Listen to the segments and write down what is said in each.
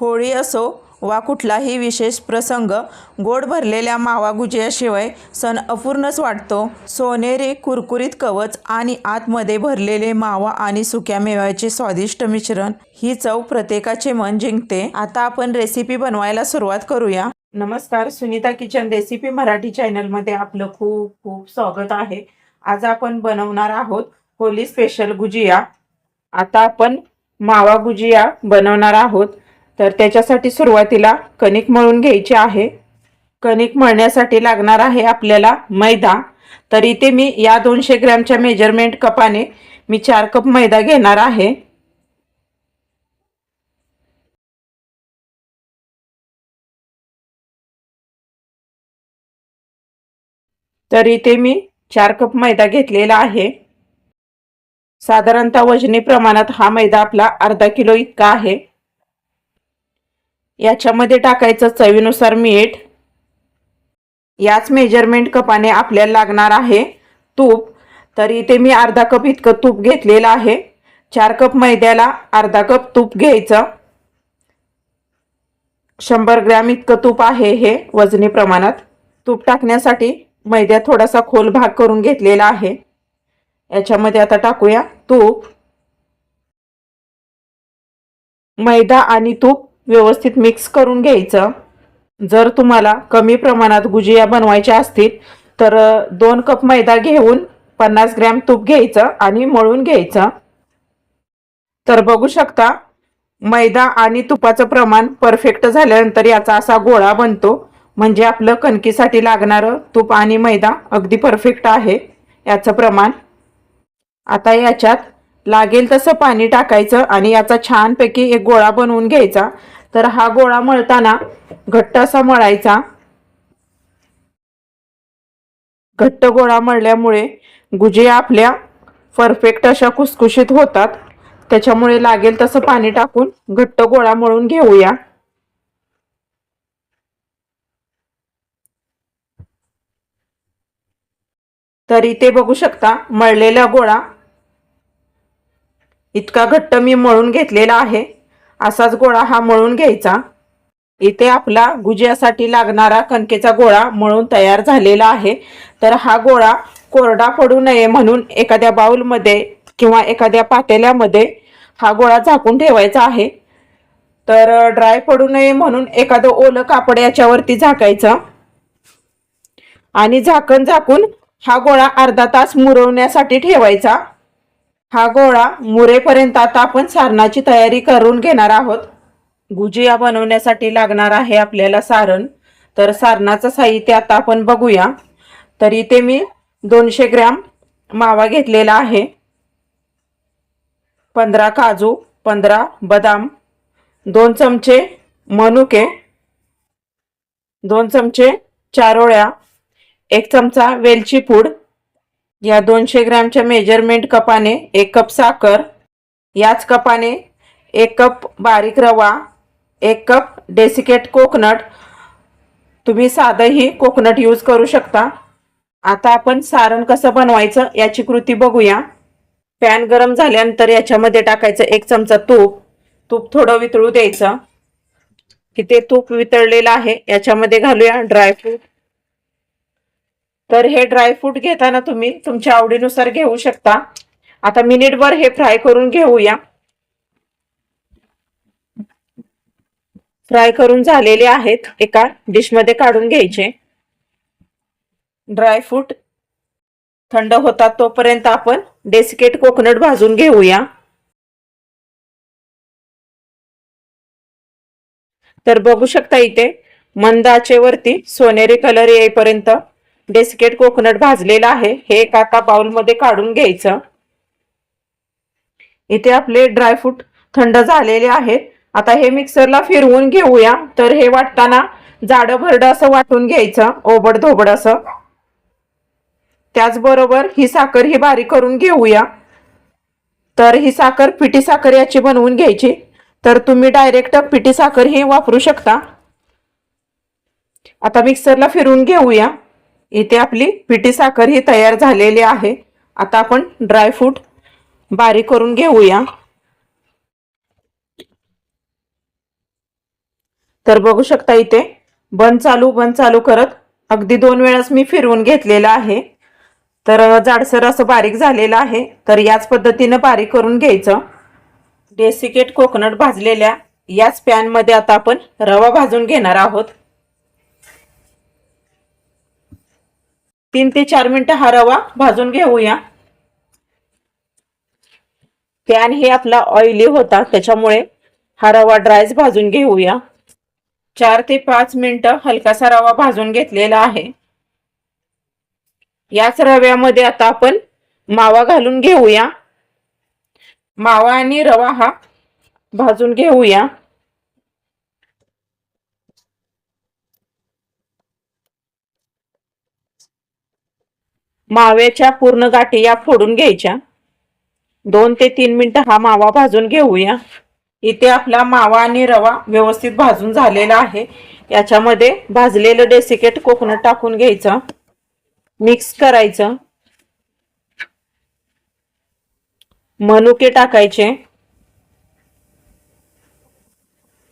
होळी असो वा कुठलाही विशेष प्रसंग गोड भरलेल्या मावा गुजियाशिवाय सण अपूर्णच वाटतो. सोनेरी कुरकुरीत कवच आणि आतमध्ये भरलेले मावा आणि सुक्या मेव्याचे स्वादिष्ट मिश्रण. ही चव प्रत्येकाचे मन जिंकते. आता आपण रेसिपी बनवायला सुरुवात करूया. नमस्कार सुनीता किचन रेसिपी मराठी चॅनलमध्ये आपलं खूप खूप स्वागत आहे. आज आपण बनवणार आहोत होली स्पेशल गुजिया. आता आपण मावा गुजिया बनवणार आहोत. तर त्याच्यासाठी सुरुवातीला कणिक मळून घ्यायची आहे. कणिक मळण्यासाठी लागणार आहे आपल्याला मैदा. तर इथे मी या दोनशे ग्रॅमच्या मेजरमेंट कपाने मी चार कप मैदा घेणार आहे. तर इथे मी चार कप मैदा घेतलेला आहे. साधारणतः वजनी प्रमाणात हा मैदा आपला अर्धा किलो इतका आहे. याच्यामध्ये टाकायचं चवीनुसार मीठ. याच मेजरमेंट कपाने आपल्याला लागणार आहे तूप. तर इथे मी अर्धा कप इतकं तूप घेतलेलं आहे. चार कप मैद्याला अर्धा कप तूप घ्यायचं. शंभर ग्रॅम इतकं तूप आहे हे वजनी प्रमाणात. तूप टाकण्यासाठी मैद्यात थोडासा खोल भाग करून घेतलेला आहे. याच्यामध्ये आता टाकूया तूप. मैदा आणि तूप व्यवस्थित मिक्स करून घ्यायचं. जर तुम्हाला कमी प्रमाणात गुजिया बनवायच्या असतील तर दोन कप मैदा घेऊन पन्नास ग्रॅम तूप घ्यायचं आणि मळून घ्यायचं. तर बघू शकता मैदा आणि तुपाचं प्रमाण परफेक्ट झाल्यानंतर याचा असा गोळा बनतो. म्हणजे आपलं कणकीसाठी लागणारं तूप आणि मैदा अगदी परफेक्ट आहे याचं प्रमाण. आता याच्यात लागेल तसं पाणी टाकायचं आणि याचा छानपैकी एक गोळा बनवून घ्यायचा. तर हा गोळा मळताना घट्ट असा मळायचा. घट्ट गोळा मळल्यामुळे गुजिया आपल्या परफेक्ट अशा कुसकुशीत होतात. त्याच्यामुळे लागेल तसं पाणी टाकून घट्ट गोळा मळून घेऊया. तर इथे बघू शकता मळलेला गोळा इतका घट्ट मी मळून घेतलेला आहे. असाच गोळा हा मळून घ्यायचा. इथे आपला गुजियासाठी लागणारा कणकेचा गोळा मळून तयार झालेला आहे. तर हा गोळा कोरडा पडू नये म्हणून एखाद्या बाऊलमध्ये किंवा एखाद्या पातेल्यामध्ये हा गोळा झाकून ठेवायचा आहे. तर ड्राय पडू नये म्हणून एखादं ओलं कापड याच्यावरती झाकायचं. आणि झाकण झाकून हा गोळा अर्धा तास मुरवण्यासाठी ठेवायचा. हा गोळा मुरेपर्यंत आता आपण सारणाची तयारी करून घेणार आहोत. गुजिया बनवण्यासाठी लागणार आहे आपल्याला सारण. तर सारणाचं साहित्य आता आपण बघूया. तर इथे मी दोनशे ग्रॅम मावा घेतलेला आहे. पंधरा काजू पंधरा बदाम दोन चमचे मनुके दोन चमचे चारोळ्या एक चमचा वेलची पूड या दोनशे ग्रॅमच्या मेजरमेंट कपाने एक कप साखर याच कपाने एक कप बारीक रवा एक कप डेसिकेट कोकोनट. तुम्ही साधंही कोकोनट यूज करू शकता. आता आपण सारण कसं बनवायचं याची कृती बघूया. पॅन गरम झाल्यानंतर याच्यामध्ये टाकायचं एक चमचा तूप. तूप थोडं वितळू द्यायचं. की ते तूप वितळलेलं आहे याच्यामध्ये घालूया ड्रायफ्रूट. तर हे ड्रायफ्रूट घेताना तुम्ही तुमच्या आवडीनुसार घेऊ शकता. आता मिनिटभर हे फ्राय करून घेऊया. फ्राय करून झालेले आहेत. एका डिशमध्ये काढून घ्यायचे. ड्रायफ्रूट थंड होतात तोपर्यंत आपण डेसिकेट कोकोनट भाजून घेऊया. तर बघू शकता इथे मंदाचे वरती सोनेरी कलर येईपर्यंत डेसिकेट कोकोनट भाजलेलं आहे. हे एका एका बाउलमध्ये काढून घ्यायचं. इथे आपले ड्रायफ्रूट थंड झालेले आहेत. आता हे मिक्सरला फिरवून घेऊया. तर हे वाटताना जाडं भरडं असं वाटून घ्यायचं. ओबड धोबड असं. त्याचबरोबर ही साखर ही बारीक करून घेऊया. तर ही साखर पिठी साखर याची बनवून घ्यायची. तर तुम्ही डायरेक्ट पिठी साखर ही वापरू शकता. आता मिक्सरला फिरवून घेऊया. इथे आपली पिठी साखर ही तयार झालेली आहे. आता आपण ड्रायफ्रूट बारीक करून घेऊया. तर बघू शकता इथे बंद चालू बंद चालू करत अगदी दोन वेळाच मी फिरवून घेतलेलं आहे. तर जाडसर असं बारीक झालेलं आहे. तर याच पद्धतीनं बारीक करून घ्यायचं. डेसिकेट कोकोनट भाजलेल्या याच पॅनमध्ये आता आपण रवा भाजून घेणार आहोत. तीन ते चार मिनिटं हा रवा भाजून घेऊया. पॅन हे आपला ऑइली होता त्याच्यामुळे हा रवा ड्रायच भाजून घेऊया. चार ते पाच मिनिटं हलकासा रवा भाजून घेतलेला आहे. याच रव्यामध्ये आता आपण मावा घालून घेऊया. मावा आणि रवा हा भाजून घेऊया. माव्याच्या पूर्ण गाठी या फोडून घ्यायच्या. दोन ते तीन मिनटं हा मावा भाजून घेऊया. इथे आपला मावा आणि रवा व्यवस्थित भाजून झालेला आहे. याच्यामध्ये भाजलेलं डेसिकेट कोकोनट टाकून घ्यायचं. मिक्स करायचं. मनुके टाकायचे.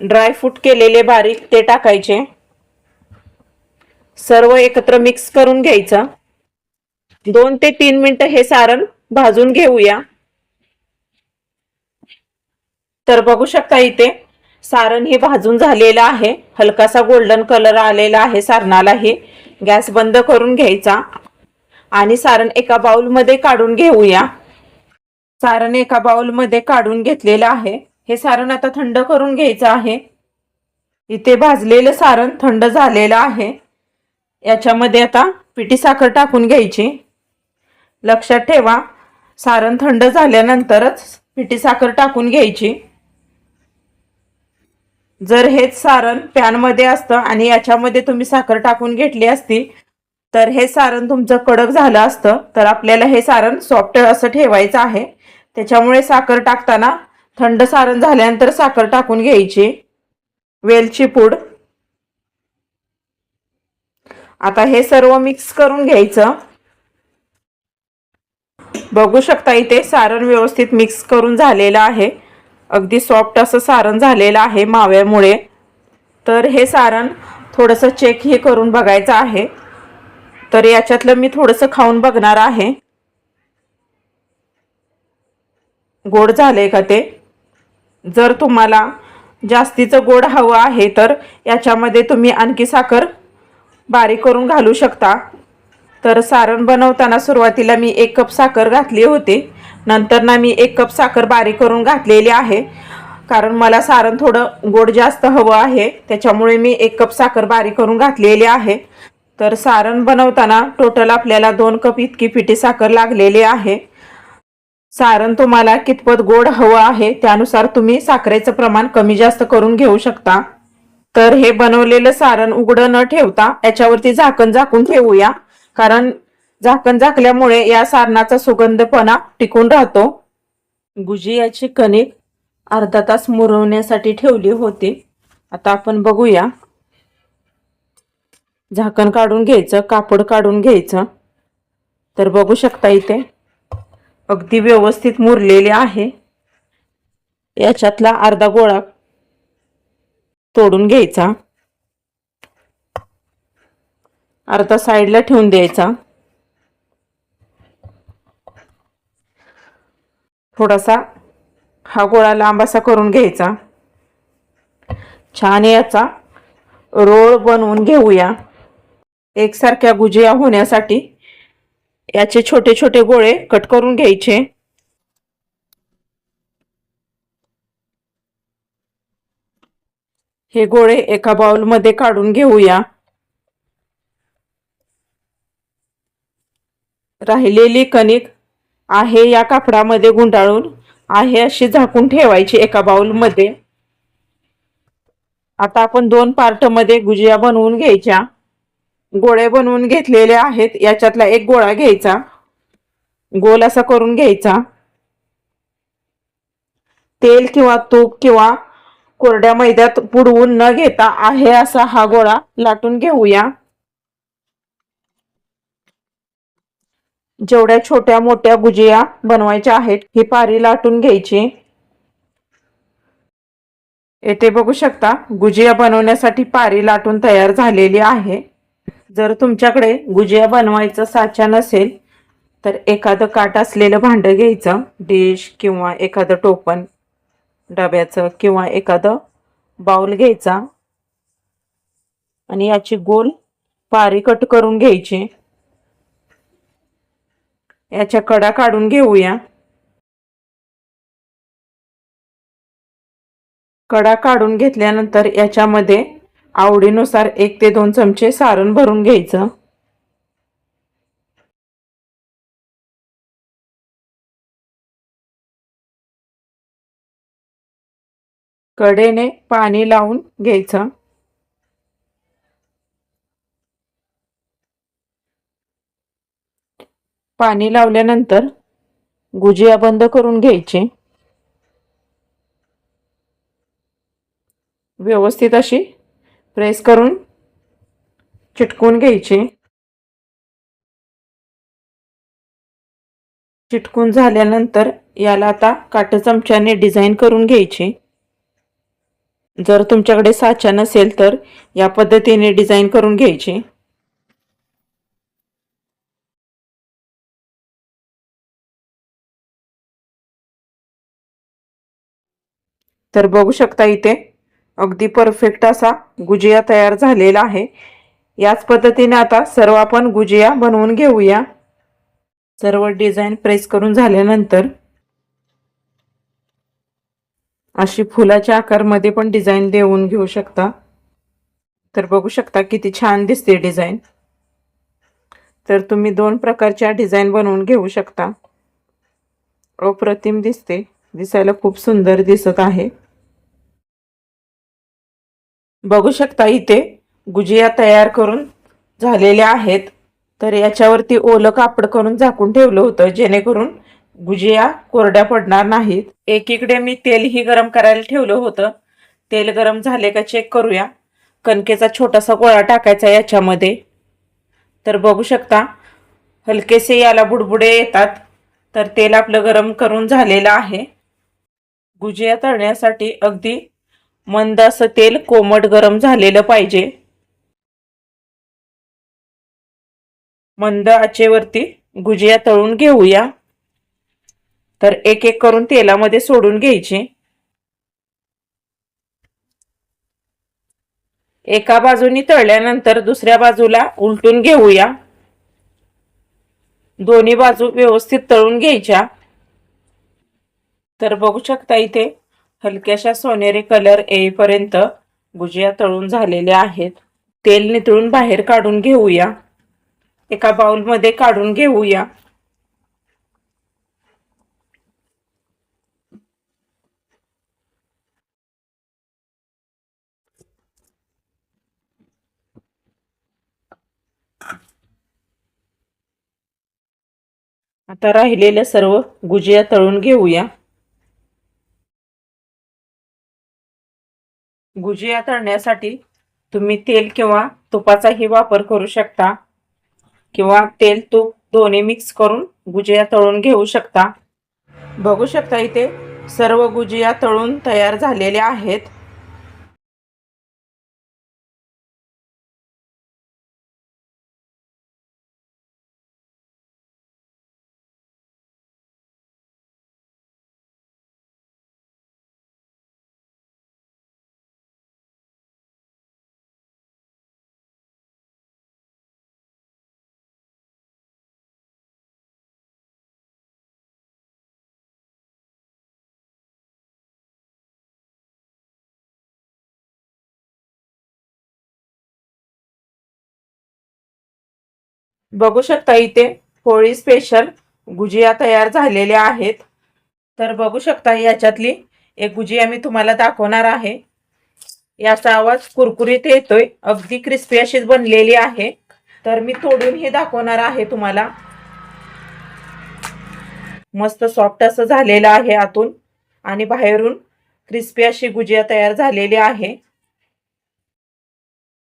ड्रायफ्रूट केलेले बारीक ते टाकायचे. सर्व एकत्र मिक्स करून घ्यायचं. दोन ते तीन मिनिटं हे सारण भाजून घेऊया. तर बघू शकता इथे सारण हे भाजून झालेलं आहे. हलकासा गोल्डन कलर आलेला आहे सारणालाही. गॅस बंद करून घ्यायचा. आणि सारण एका बाउलमध्ये काढून घेऊया. सारण एका बाउलमध्ये काढून घेतलेलं आहे. हे सारण आता थंड करून घ्यायचं आहे. इथे भाजलेलं सारण थंड झालेलं आहे. याच्यामध्ये आता पिठी साखर टाकून घ्यायची. लक्षात ठेवा सारण थंड झाल्यानंतरच पिठी साखर टाकून घ्यायची. जर हेच सारण पॅनमध्ये असतं आणि याच्यामध्ये तुम्ही साखर टाकून घेतली असती तर हे सारण तुमचं कडक झालं असतं तर आपल्याला हे सारण सॉफ्ट असं ठेवायचं आहे. त्याच्यामुळे साखर टाकताना थंड सारण झाल्यानंतर साखर टाकून घ्यायची. वेलची पूड. आता हे सर्व मिक्स करून घ्यायचं. बघू शकता इथे सारण व्यवस्थित मिक्स करून झालेलं आहे. अगदी सॉफ्ट असं सारण झालेलं आहे माव्यामुळे. तर हे सारण थोडंसं चेक हे करून बघायचं आहे. तर याच्यातलं मी थोडंसं खाऊन बघणार आहे. गोड झाले का ते? जर तुम्हाला जास्तीचं गोड हवं आहे तर याच्यामध्ये तुम्ही आणखी साखर बारीक करून घालू शकता. तर सारण बनवताना सुरुवातीला मी एक कप साखर घातली होती. नंतर ना मी एक कप साखर बारीक करून घातलेली आहे. कारण मला सारण थोडं गोड जास्त हवं आहे. त्याच्यामुळे मी एक कप साखर बारीक करून घातलेली आहे. तर सारण बनवताना टोटल आपल्याला दोन कप इतकी पिठी साखर लागलेली आहे. सारण तुम्हाला कितपत गोड हवं आहे त्यानुसार तुम्ही साखरेचं प्रमाण कमी जास्त करून घेऊ शकता. तर हे बनवलेलं सारण उघडं न ठेवता याच्यावरती झाकण झाकून ठेवूया. कारण झाकण झाकल्यामुळे या सारणाचा सुगंधपणा टिकून राहतो. गुजियाची कणिक अर्धा तास मुरवण्यासाठी ठेवली होती. आता आपण बघूया. झाकण काढून घ्यायचं कापड काढून घ्यायचं. तर बघू शकता इथे अगदी व्यवस्थित मुरलेले आहे. याच्यातला अर्धा गोळा तोडून घ्यायचा. अर्धा साईडला ठेवून द्यायचा. थोडासा हा गोळा लांबासा करून घ्यायचा. छान याचा रोळ बनवून घेऊया. एकसारख्या गुजिया होण्यासाठी याचे छोटे छोटे गोळे कट करून घ्यायचे. हे गोळे एका बाउलमध्ये काढून घेऊया. राहिलेली कणिक आहे या कापडामध्ये गुंडाळून आहे अशी झाकून ठेवायची एका बाउलमध्ये आता आपण दोन पार्टमध्ये गुजिया बनवून घ्यायच्या. गोळे बनवून घेतलेले आहेत याच्यातला एक गोळा घ्यायचा. गोल असा करून घ्यायचा. तेल किंवा तूप किंवा कोरड्या मैद्यात बुडवून न घेता आहे असा हा गोळा लाटून घेऊया. जेवढ्या छोट्या मोठ्या गुजिया बनवायच्या आहेत ही पारी लाटून घ्यायची. येथे बघू शकता गुजिया बनवण्यासाठी पारी लाटून तयार झालेली आहे. जर तुमच्याकडे गुजिया बनवायचं साचा नसेल तर एखादं काट असलेलं भांडं घ्यायचं डिश किंवा एखादं टोपण डब्याचं किंवा एखादं बाउल घ्यायचा. आणि याची गोल पारी कट करून घ्यायची. याच्या कडा काढून घेऊया. कडा काढून घेतल्यानंतर याच्यामध्ये आवडीनुसार एक ते दोन चमचे सारण भरून घ्यायचं. कडेने पाणी लावून घ्यायचं. पाणी लावल्यानंतर गुजिया बंद करून घ्यायची. व्यवस्थित अशी प्रेस करून चिटकून घ्यायची. चिटकून झाल्यानंतर याला आता काट चमच्याने डिझाईन करून घ्यायची. जर तुमच्याकडे साचा नसेल तर या पद्धतीने डिझाईन करून घ्यायची. तर बघू शकता इथे. अगदी परफेक्ट असा गुजिया तयार झालेला आहे. याच पद्धतीने आता सर्व आपण गुजिया बनवून घेऊया. सर्व डिझाईन प्रेस करून झाल्यानंतर अशी फुलाच्या आकारमध्ये पण डिझाईन देऊन घेऊ शकता. तर बघू शकता किती छान दिसते डिझाईन तर तुम्ही दोन प्रकारच्या डिझाईन बनवून घेऊ शकता. अप्रतिम दिसते. दिसायला खूप सुंदर दिसत आहे. बघू शकता इथे गुजिया तयार करून झालेल्या आहेत. तर याच्यावरती ओलं कापड करून झाकून ठेवलं होतं जेणेकरून गुजिया कोरड्या पडणार नाहीत. एकीकडे मी तेलही गरम करायला ठेवलं होतं. तेल गरम झाले का चेक करूया. कणकेचा छोटासा गोळा टाकायचा याच्यामध्ये. तर बघू शकता हलकेसे याला बुडबुडे येतात. तर तेल आपलं गरम करून झालेलं आहे. गुजिया तळण्यासाठी अगदी मंद असं तेल कोमट गरम झालेलं पाहिजे. मंद आचेवरती गुजिया तळून घेऊया. तर एक एक करून तेलामध्ये सोडून घ्यायचे. एका बाजूनी तळल्यानंतर दुसऱ्या बाजूला उलटून घेऊया. दोन्ही बाजू व्यवस्थित तळून घ्यायच्या. तर बघू शकता इथे हलक्याशा सोनेरी कलर येईपर्यंत गुजिया तळून झालेल्या आहेत. तेल नितळून बाहेर काढून घेऊया. एका बाउलमध्ये काढून घेऊया. आता राहिलेल्या सर्व गुजिया तळून घेऊया. गुजिया तळण्यासाठी तुम्ही तेल किंवा तुपाचाही वापर करू शकता. किंवा तेल तूप दोन्ही मिक्स करून गुजिया तळून घेऊ शकता. बघू शकता इथे सर्व गुजिया तळून तयार झालेल्या आहेत. बघू शकता इथे होळी स्पेशल गुजिया तयार झालेल्या आहेत. तर बघू शकता याच्यातली एक गुजिया मी तुम्हाला दाखवणार आहे. याचा आवाज कुरकुरीत येतोय अगदी क्रिस्पी अशीच बनलेली आहे. तर मी तोडून हे दाखवणार आहे तुम्हाला. मस्त सॉफ्ट असं झालेलं आहे आतून आणि बाहेरून क्रिस्पी अशी गुजिया तयार झालेली आहे.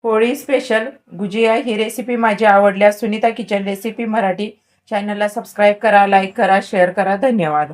होळी स्पेशल गुजिया ही रेसिपी माझी आवडल्यास सुनीता किचन रेसिपी मराठी चॅनलला सबस्क्राईब करा लाईक करा शेअर करा. धन्यवाद.